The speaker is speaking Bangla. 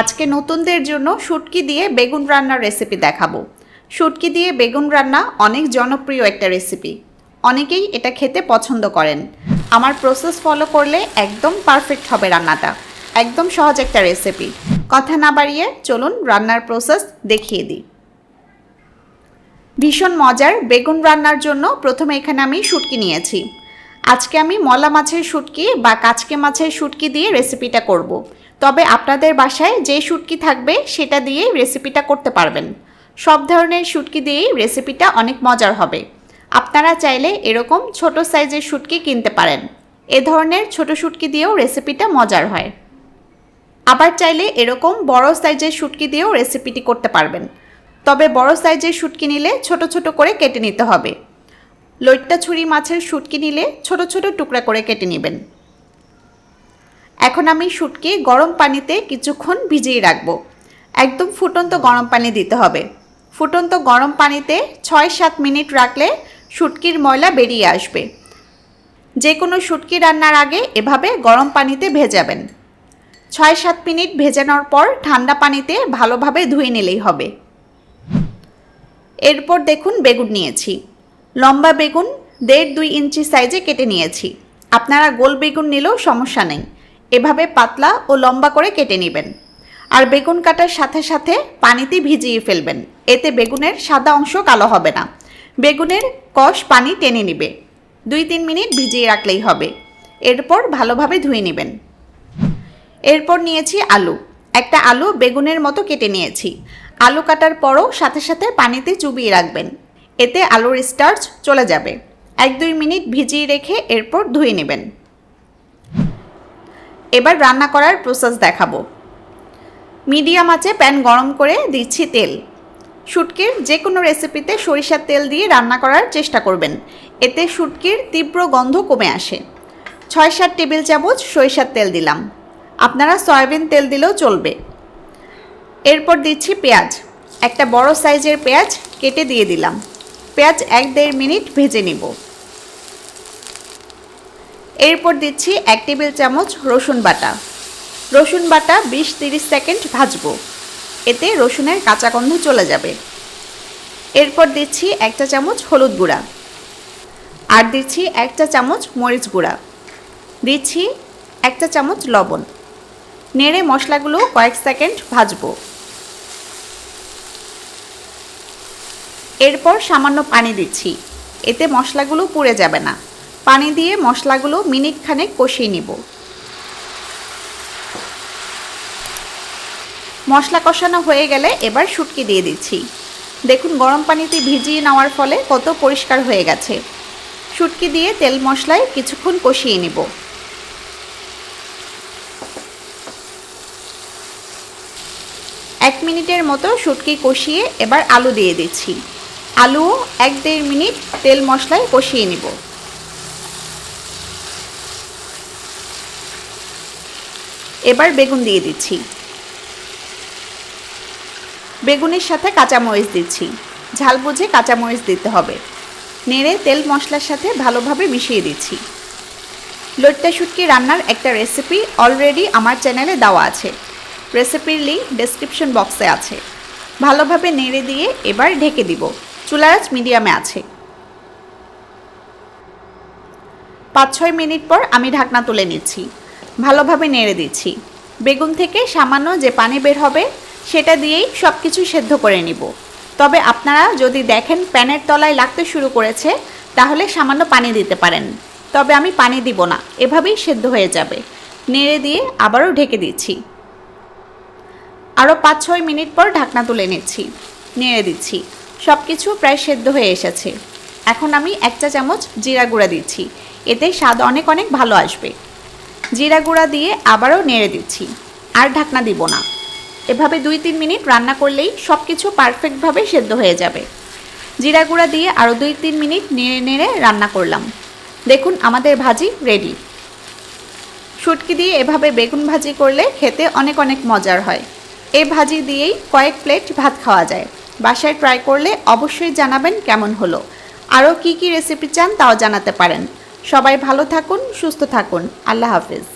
আজকে নতুনদের জন্য শুটকি দিয়ে বেগুন রান্নার রেসিপি দেখাবো। শুটকি দিয়ে বেগুন রান্না অনেক জনপ্রিয় একটা রেসিপি অনেকেই এটা খেতে পছন্দ করেন। আমার প্রসেস ফলো করলে একদম পারফেক্ট হবে রান্নাটা। একদম সহজ একটা রেসিপি কথা না বাড়িয়ে চলুন রান্নার প্রসেস দেখিয়ে দিই। ভীষণ মজার বেগুন রান্নার জন্য প্রথমে এখানে আমি শুটকি নিয়েছি। আজকে আমি মলা মাছের শুটকি বা কাচকে মাছের শুটকি দিয়ে রেসিপিটা করব। তবে আপনাদের বাসায় যে শুটকি থাকবে সেটা দিয়ে রেসিপিটা করতে পারবেন। সব ধরনের শুটকি দিয়েই রেসিপিটা অনেক মজার হবে। আপনারা চাইলে এরকম ছোট সাইজের শুটকি কিনতে পারেন। এ ধরনের ছোট শুটকি দিয়েও রেসিপিটা মজার হয়। আবার চাইলে এরকম বড় সাইজের শুটকি দিয়েও রেসিপিটি করতে পারবেন। তবে বড় সাইজের শুটকি নিলে ছোট ছোট করে কেটে নিতে হবে। লইট্টা ছুরি মাছের শুটকি নিলে ছোট ছোট টুকরা করে কেটে নেবেন। এখন আমি শুটকি গরম পানিতে কিছুক্ষণ ভিজিয়ে রাখব। একদম ফুটন্ত গরম পানি দিতে হবে। ফুটন্ত গরম পানিতে ছয় সাত মিনিট রাখলে শুটকির ময়লা বেরিয়ে আসবে। যে কোনো শুটকি রান্নার আগে এভাবে গরম পানিতে ভেজাবেন। ছয় সাত মিনিট ভেজানোর পর ঠান্ডা পানিতে ভালোভাবে ধুয়ে নিলেই হবে। এরপর দেখুন বেগুন নিয়েছি। লম্বা বেগুন দেড় দুই ইঞ্চি সাইজে কেটে নিয়েছি। আপনারা গোল বেগুন নিলেও সমস্যা নেই। এভাবে পাতলা ও লম্বা করে কেটে নেবেন। আর বেগুন কাটার সাথে সাথে পানিতে ভিজিয়ে ফেলবেন। এতে বেগুনের সাদা অংশ কালো হবে না। বেগুনের কষ পানি টেনে নেবে। দুই তিন মিনিট ভিজিয়ে রাখলেই হবে। এরপর ভালোভাবে ধুয়ে নেবেন। এরপর নিয়েছি আলু। একটা আলু বেগুনের মতো কেটে নিয়েছি। আলু কাটার পরও সাথে সাথে পানিতে চুবিয়ে রাখবেন। এতে আলুর স্টার্চ চলে যাবে। এক দুই মিনিট ভিজিয়ে রেখে এরপর ধুয়ে নেবেন। এবার রান্না করার প্রসেস দেখাবো। মিডিয়াম আঁচে প্যান গরম করে দিচ্ছি তেল। শুটকির যে কোনো রেসিপিতে সরিষার তেল দিয়ে রান্না করার চেষ্টা করবেন। এতে শুটকির তীব্র গন্ধ কমে আসে। ছয় সাত টেবিল চামচ সরিষার তেল দিলাম। আপনারা সয়াবিন তেল দিলেও চলবে। এরপর দিচ্ছি পেঁয়াজ। একটা বড় সাইজের পেঁয়াজ কেটে দিয়ে দিলাম। পেঁয়াজ এক দেড় মিনিট ভেজে নিব। এরপর দিচ্ছি এক টেবিল চামচ রসুন বাটা। রসুন বাটা বিশ তিরিশ সেকেন্ড ভাজবো। এতে রসুনের কাঁচা গন্ধ চলে যাবে। এরপর দিচ্ছি একটা চামচ হলুদ গুঁড়া। আর দিচ্ছি একটা চামচ মরিচ গুঁড়া। দিচ্ছি একটা চামচ লবণ। নেড়ে মশলাগুলো কয়েক সেকেন্ড ভাজবো। এরপর সামান্য পানি দিচ্ছি। এতে মশলাগুলো পুড়ে যাবে না। পানি দিয়ে মশলাগুলো মিনিট খানেক কষিয়ে নিব। মশলা কষানো হয়ে গেলে এবার শুটকি দিয়ে দিচ্ছি। দেখুন, গরম পানিতে ভিজিয়ে নেওয়ার ফলে কত পরিষ্কার হয়ে গেছে। শুটকি দিয়ে তেল মশলায় কিছুক্ষণ কষিয়ে নিব। এক মিনিটের মতো শুটকি কষিয়ে এবার আলু দিয়ে দিচ্ছি। আলুও এক দেড় মিনিট তেল মশলায় কষিয়ে নিব। এবার বেগুন দিয়ে দিচ্ছি। বেগুনের সাথে কাঁচামরিচ দিচ্ছি। ঝাল বুঝে কাঁচামরিচ দিতে হবে। নেড়ে তেল মশলার সাথে ভালোভাবে মিশিয়ে দিচ্ছি। লইট্টা শুটকি রান্নার একটা রেসিপি অলরেডি আমার চ্যানেলে দেওয়া আছে। রেসিপির লিঙ্ক ডেসক্রিপশন বক্সে আছে। ভালোভাবে নেড়ে দিয়ে এবার ঢেকে দিব। চুলারাজ মিডিয়ামে আছে। পাঁচ ছয় মিনিট পর আমি ঢাকনা তুলে নিচ্ছি। ভালোভাবে নেড়ে দিচ্ছি। বেগুন থেকে সামান্য যে পানি বের হবে, সেটা দিয়েই সব কিছু সেদ্ধ করে নিব। তবে আপনারা যদি দেখেন প্যানের তলায় লাগতে শুরু করেছে, তাহলে সামান্য পানি দিতে পারেন। তবে আমি পানি দিব না, এভাবেই সেদ্ধ হয়ে যাবে। নেড়ে দিয়ে আবারও ঢেকে দিচ্ছি। আরও পাঁচ ছয় মিনিট পর ঢাকনা তুলে নিচ্ছি। নেড়ে দিচ্ছি। সব কিছু প্রায় সেদ্ধ হয়ে এসেছে। এখন আমি এক চা চামচ জিরা গুঁড়া দিচ্ছি। এতে স্বাদ অনেক অনেক ভালো আসবে। জিরা গুঁড়া দিয়ে আবারও নেড়ে দিচ্ছি। আর ঢাকনা দিব না। এভাবে দুই তিন মিনিট রান্না করলেই সব কিছু পারফেক্টভাবে সেদ্ধ হয়ে যাবে। জিরা গুঁড়া দিয়ে আরও দুই তিন মিনিট নেড়ে নেড়ে রান্না করলাম। দেখুন আমাদের ভাজি রেডি শুটকি দিয়ে এভাবে বেগুন ভাজি করলে খেতে অনেক অনেক মজার হয়। এই ভাজি দিয়েই কয়েক প্লেট ভাত খাওয়া যায়। বাসায় ট্রাই করলে অবশ্যই জানাবেন কেমন হলো। আরও কী কী রেসিপি চান তাও জানাতে পারেন। সবাই ভালো থাকুন, সুস্থ থাকুন। আল্লাহ হাফিজ।